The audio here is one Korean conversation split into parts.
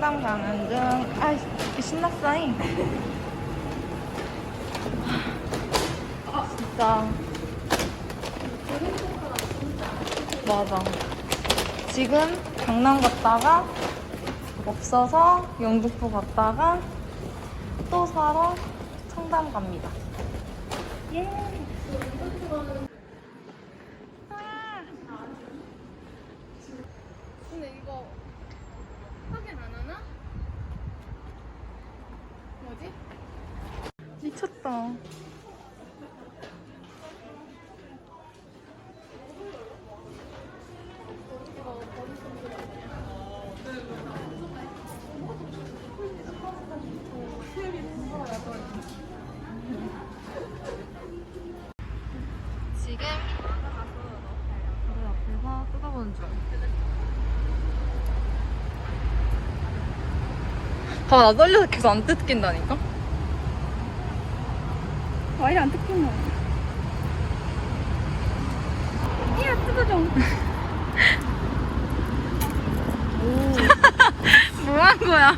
상담 가는 중. 아, 신났어잉. 진짜. 맞아. 지금 강남 갔다가 없어서 영등포 갔다가 또 사러 청담 갑니다. 예. 근데 이거 확인 안 하나? 뭐지? 중. 봐봐, 나 떨려서 계속 안 뜯긴다니까? 과일 안 뜯기나? 야 뜯어줘. 뭐 한 거야?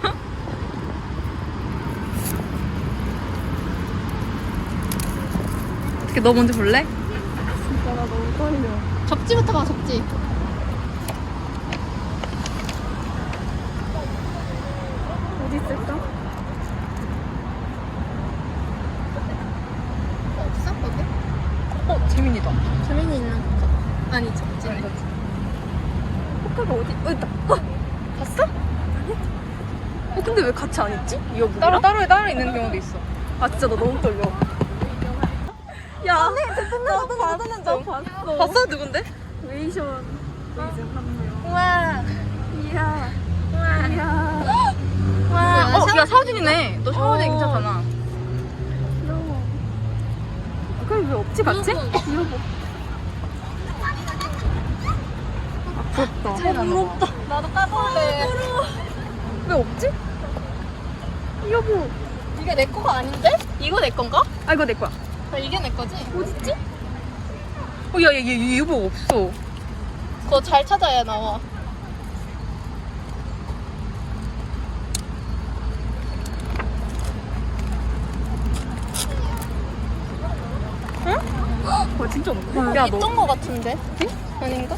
어떻게 너 먼저 볼래? 진짜 나 너무 떨려. 접지부터 가 접지. 어디 있을까? 없어? 어디? 어, 재민이다. 재민이 있는 거. 아니 접지. 포카가 어디? 어 있다. 어 봤어? 아니. 어 근데 왜 같이 안 있지? 이거 뭐야? 따로 따로 따로 있는 경우도 있어. 아 진짜 나 너무 떨려. 야, 네, 대통령 받았는 줄 봤어. 봤어? 누군데? 웨이션. 우와. 이야. 우와. 이야. 우와. 어, 야, 사오진이네. 너 사오진 어. 괜찮잖아. 귀여워. 그게 왜 없지 같이? 이러고. 아, 부럽다. 거. 나도 까볼래. 왜 없지? 여보. 이게 내 거가 아닌데? 이거 내 건가? 아 이거 내 거야. 아, 이게 내 거지? 어딨지? 어, 야, 얘, 얘, 얘 이거 없어. 그거 잘 찾아야 나와. 와 진짜 없네. 야, 너. 있던 거 같은데? 아닌가?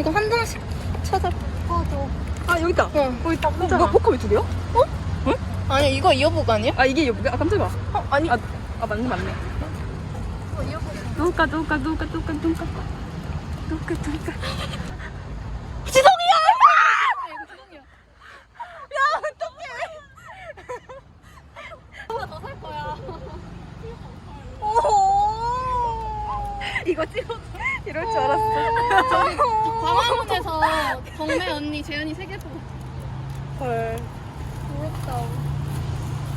이거 한 장씩 찾아. 봐줘. 아 여기 있다. 응. 어 있다. 어, 뭐야 왜두 개야? 아니 이거 이어복 아니야? 아 이게 여보가? 아 깜짝이야. 어, 아니. 아, 아 맞네 맞네. 이거 이어복. 누가 누가 누가 누가 누가 누가 누가. 지성이야! 하나 더살 거야. 이거 찍어. 이럴 줄 알았어. 저기 광화문에서 경매 언니 재현이 세개 보. 헐. 부럽다.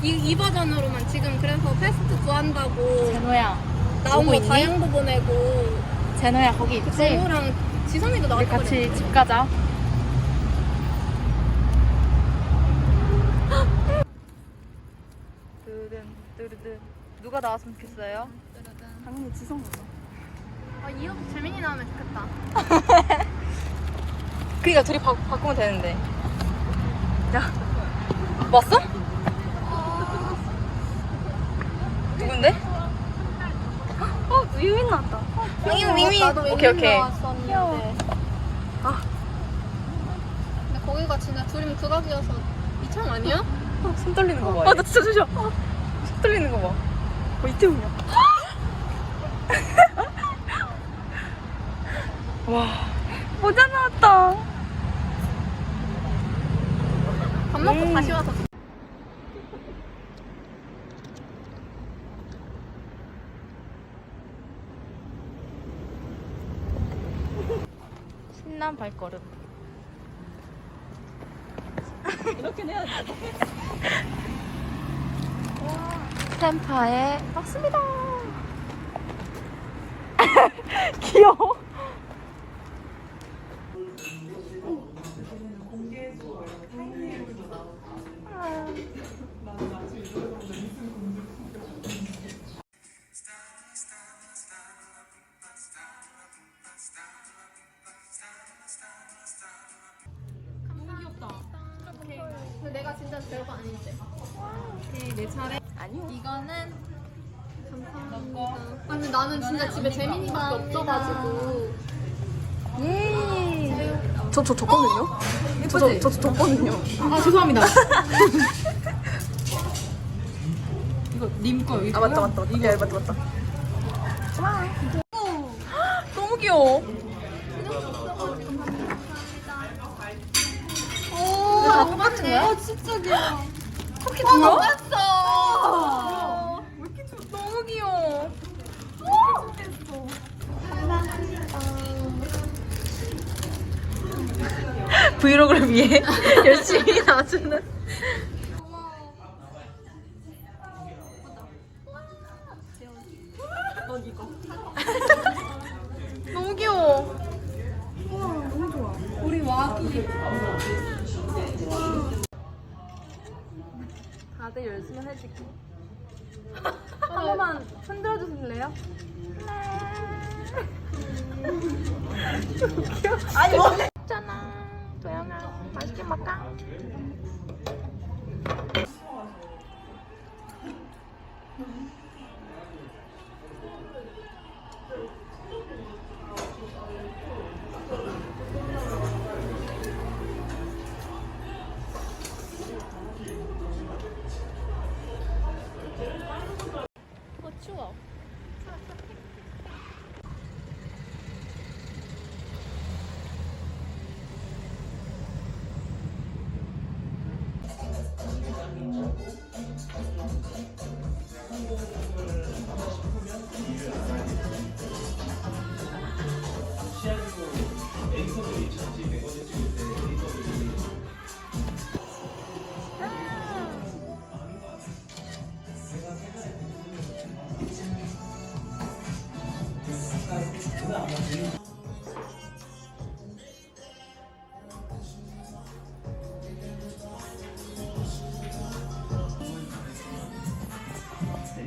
이, 이 버전으로만 지금 그래서 패스트 구한다고 제노야. 나온 오고 거 있니? 다양도 보내고 제노야, 거기 있지? 정우랑 지성이도 우리 나왔다 같이 집 가자. 뚜든, 뚜르든. 누가 나왔으면 좋겠어요? 당연히 지성이다. 아, 이옷 재민이 나오면 좋겠다. 그니까 둘이 바, 바꾸면 되는데. 야. 왔어? 누군데? 어 유민 나왔다. 윙, 윙, 윙. 나도 오케이, 오케이. 나왔었는데. 아. 근데 거기가 진짜 둘이면 극악이어서 이창 아니야? 어, 손 떨리는 거 봐. 아 나 진짜 조심. 어, 손 떨리는 거 봐. 어 이태훈이야. 와. 모자 나왔다. 밥 먹고 음. 다시 와서 신난 발걸음. 이렇게 해야 돼. 스탬파에 왔습니다. 귀여워. 오케이, 내 차례. 아니요. 이거는 감사합니다. 아, 근데 나는 진짜 집에 재민이밖에 없어가지고. 예. 저 저 줬거든요. 예쁘지? 저저 줬거든요. 아 죄송합니다. 이거 님 거. 이거 아 맞다 맞다 맞다. 야 맞다 맞다. 와. 너무 귀여워. 오, 다 똑같은 거야? 어, 진짜 귀여워. 쿠키 뭐야? 봤어. 너무 귀여워. 브이로그를 위해 열심히 놔주는. 너무 다들 열심히 해줄게. 한 번만 흔들어 주실래요? 아니 뭐? 짠아, 도영아, 맛있게 먹까?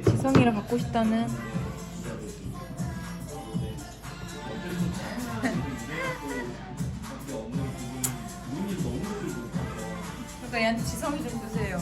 지성이랑 갖고 싶다는 그러니까 얘한테 지성이 좀 주세요.